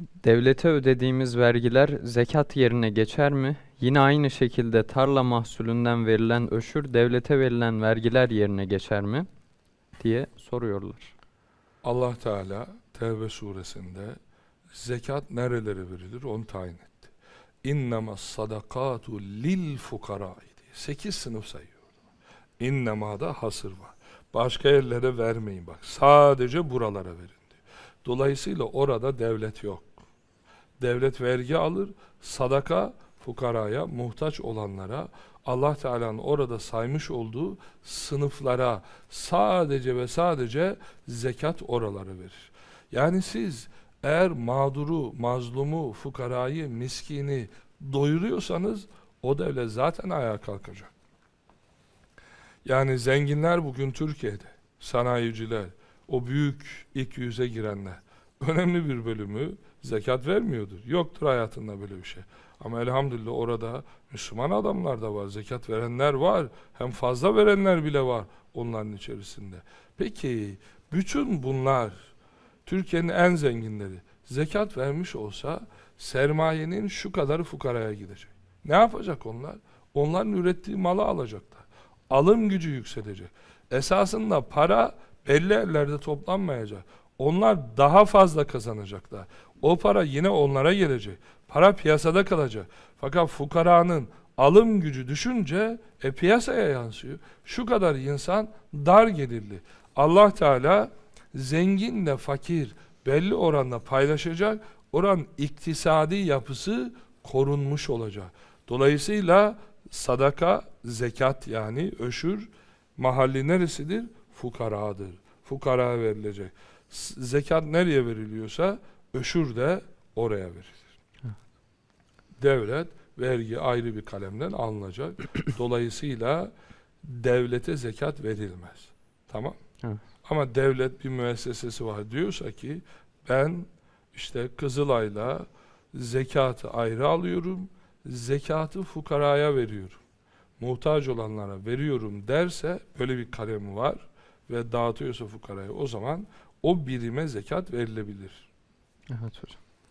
Devlete ödediğimiz vergiler zekat yerine geçer mi? Yine aynı şekilde tarla mahsulünden verilen öşür devlete verilen vergiler yerine geçer mi? diye soruyorlar. Allah Teala Tevbe suresinde zekat nerelere verilir onu tayin etti. İnnema sadakatu lil fukara diye. Sekiz sınıf sayıyor. İnnema da hasır var. Başka yerlere vermeyin bak. Sadece buralara verin diyor. Dolayısıyla orada devlet yok. Devlet vergi alır, sadaka fukaraya, muhtaç olanlara, Allah Teala'nın orada saymış olduğu sınıflara sadece ve sadece zekat oraları verir. Yani siz eğer mağduru, mazlumu, fukarayı, miskini doyuruyorsanız o devlet zaten ayağa kalkacak. Yani zenginler bugün Türkiye'de, sanayiciler, o büyük ilk yüze girenler, önemli bir bölümü zekat vermiyordur. Yoktur hayatında böyle bir şey. Ama elhamdülillah orada Müslüman adamlar da var, zekat verenler var, hem fazla verenler bile var onların içerisinde. Peki bütün bunlar Türkiye'nin en zenginleri zekat vermiş olsa sermayenin şu kadarı fukaraya gidecek. Ne yapacak onlar? Onların ürettiği malı alacaklar. Alım gücü yükselecek. Esasında para belli yerlerde toplanmayacak. Onlar daha fazla kazanacaklar. O para yine onlara gelecek. Para piyasada kalacak. Fakat fukaranın alım gücü düşünce e, piyasaya yansıyor. Şu kadar insan dar gelirli. Allah Teala zenginle fakir belli oranda paylaşacak. Oran iktisadi yapısı korunmuş olacak. Dolayısıyla sadaka, zekat yani öşür mahalli neresidir? Fukaradır. Fukara verilecek. Zekat nereye veriliyorsa öşür de oraya verilir. Devlet vergi ayrı bir kalemden alınacak. Dolayısıyla devlete zekat verilmez. Tamam? Evet. Ama devlet bir müessesesi var diyorsa ki ben işte Kızılay'la zekatı ayrı alıyorum, zekatı fukaraya veriyorum. Muhtaç olanlara veriyorum derse böyle bir kalemi var ve dağıtıyorsa fukaraya o zaman o birime zekat verilebilir. Evet hocam.